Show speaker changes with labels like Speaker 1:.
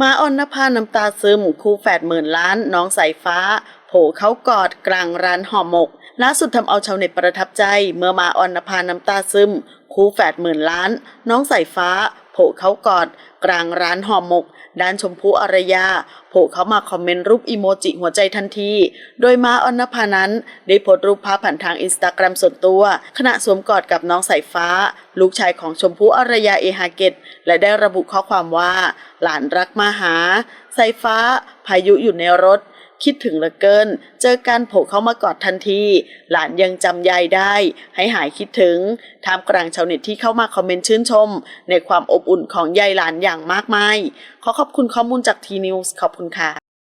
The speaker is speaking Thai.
Speaker 1: มาออนนภาน้ำตาซึมคู่แฝดหมื่นล้าน น้องสายฟ้า โผเขากอดกลางร้านห่อหมกล่าสุดทำเอาชาวเน็ตประทับใจ เมื่อมาออนนภาน้ำตาซึมคู่แฝดหมื่นล้าน น้องสายฟ้า โผล่เขากอด กลางร้านห่อหมก ด้านชมพู่อารยา โผล่เขามาคอมเมนต์รูปอีโมจิหัวใจทันที โดยมาอนนภานั้น ได้โพสต์รูปภาพผ่านทางอินสตาแกรมส่วนตัว ขณะสวมกอดกับน้องสายฟ้า ลูกชายของชมพู่อารยาเอฮาเกต และได้ระบุข้อความว่า หลานรักมาหาสายฟ้า พายุอยู่ในรถ คิดถึงเหลือเกิน เจอการโผล่เข้ามากอดทันที หลานยังจำยายได้ ให้หายคิดถึงท่ามกลางชาวเน็ตที่เข้ามาคอมเมนต์ชื่นชม ในความอบอุ่นของยายหลานอย่างมากมาย ขอขอบคุณข้อมูลจากทีนิวส์ขอบคุณค่ะ